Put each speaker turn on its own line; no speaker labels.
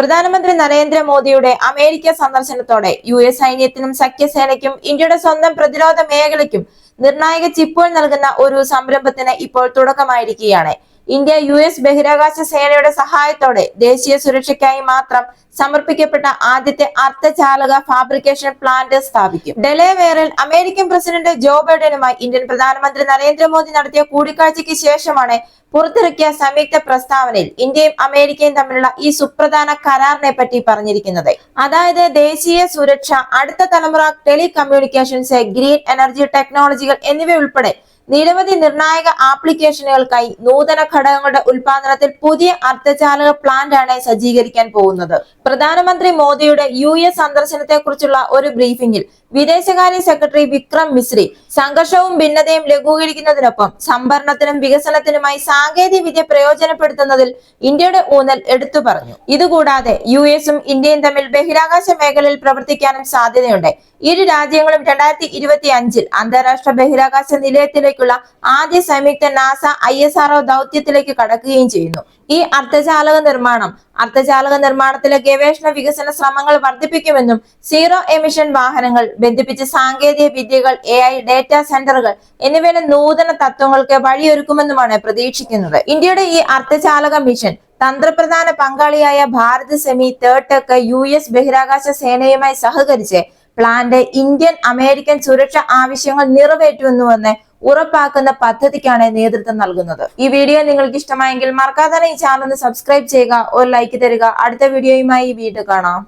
പ്രധാനമന്ത്രി നരേന്ദ്രമോദിയുടെ അമേരിക്ക സന്ദർശനത്തോടെ യു എസ് സൈന്യത്തിനും സഖ്യസേനയ്ക്കും ഇന്ത്യയുടെ സ്വന്തം പ്രതിരോധ മേഖലയ്ക്കും നിർണായക ചിപ്പുകൾ നൽകുന്ന ഒരു സംരംഭത്തിന് ഇപ്പോൾ തുടക്കമായിരിക്കുകയാണ്. ഇന്ത്യ യു എസ് ബഹിരാകാശ സേനയുടെ സഹായത്തോടെ ദേശീയ സുരക്ഷയ്ക്കായി മാത്രം സമർപ്പിക്കപ്പെട്ട ആദ്യത്തെ അർദ്ധചാലക ഫാബ്രിക്കേഷൻ പ്ലാന്റ് സ്ഥാപിക്കും. ഡെലേവേറിൽ അമേരിക്കൻ പ്രസിഡന്റ് ജോ ബൈഡനുമായി ഇന്ത്യൻ പ്രധാനമന്ത്രി നരേന്ദ്രമോദി നടത്തിയ കൂടിക്കാഴ്ചയ്ക്ക് ശേഷമാണ് പുറത്തിറക്കിയ സംയുക്ത പ്രസ്താവനയിൽ ഇന്ത്യയും അമേരിക്കയും തമ്മിലുള്ള ഈ സുപ്രധാന കരാറിനെ പറ്റി പറഞ്ഞിരിക്കുന്നത്. അതായത് ദേശീയ സുരക്ഷ അടുത്ത തലമുറ ടെലികമ്മ്യൂണിക്കേഷൻസ് ഗ്രീൻ എനർജി ടെക്നോളജികൾ എന്നിവ ഉൾപ്പെടെ നിരവധി നിർണായക ആപ്ലിക്കേഷനുകൾക്കായി നൂതന ഘടകങ്ങളുടെ ഉൽപാദനത്തിൽ പുതിയ അർദ്ധചാലക പ്ലാന്റ് ആണ് സജ്ജീകരിക്കാൻ പോകുന്നത്. പ്രധാനമന്ത്രി മോദിയുടെ യു എസ് സന്ദർശനത്തെ കുറിച്ചുള്ള ഒരു ബ്രീഫിംഗിൽ വിദേശകാര്യ സെക്രട്ടറി വിക്രം മിശ്രി സംഘർഷവും ഭിന്നതയും ലഘൂകരിക്കുന്നതിനൊപ്പം സംഭരണത്തിനും വികസനത്തിനുമായി സാങ്കേതിക വിദ്യ പ്രയോജനപ്പെടുത്തുന്നതിൽ ഇന്ത്യയുടെ ഊന്നൽ എടുത്തു പറഞ്ഞു. ഇതുകൂടാതെ യു എസും ഇന്ത്യയും തമ്മിൽ ബഹിരാകാശ മേഖലയിൽ പ്രവർത്തിക്കാനും സാധ്യതയുണ്ട്. ഇരു രാജ്യങ്ങളും രണ്ടായിരത്തി ഇരുപത്തി അഞ്ചിൽ അന്താരാഷ്ട്ര ബഹിരാകാശ നിലയത്തിലേക്കുള്ള ആദ്യ സംയുക്ത NASA I S R O ദൗത്യത്തിലേക്ക് കടക്കുകയും ചെയ്യുന്നു. ഈ അർദ്ധചാലക നിർമ്മാണം അർദ്ധചാലക നിർമ്മാണത്തിലെ ഗവേഷണ വികസന ശ്രമങ്ങൾ വർദ്ധിപ്പിക്കുമെന്നും സീറോ എമിഷൻ വാഹനങ്ങൾ ബന്ധിപ്പിച്ച സാങ്കേതിക വിദ്യകൾ എ ഐ ഡേറ്റാ സെന്ററുകൾ എന്നിവയുടെ നൂതന തത്വങ്ങൾക്ക് വഴിയൊരുക്കുമെന്നുമാണ് പ്രതീക്ഷിക്കുന്നത്. ഇന്ത്യയുടെ ഈ അർദ്ധചാലക മിഷൻ തന്ത്രപ്രധാന പങ്കാളിയായ Bharat semi third tech U S ബഹിരാകാശ സേനയുമായി സഹകരിച്ച് പ്ലാന്റ് ഇന്ത്യൻ അമേരിക്കൻ സുരക്ഷ ആവശ്യങ്ങൾ നിറവേറ്റുമെന്നുവെന്ന് ഉറപ്പാക്കുന്ന പദ്ധതിക്കാണ് നേതൃത്വം നൽകുന്നത്. ഈ വീഡിയോ നിങ്ങൾക്ക് ഇഷ്ടമായെങ്കിൽ മറക്കാതെ ഈ ചാനൽ സബ്സ്ക്രൈബ് ചെയ്യുക ഒരു ലൈക്ക് തരിക. അടുത്ത വീഡിയോയുമായി വീണ്ടും കാണാം.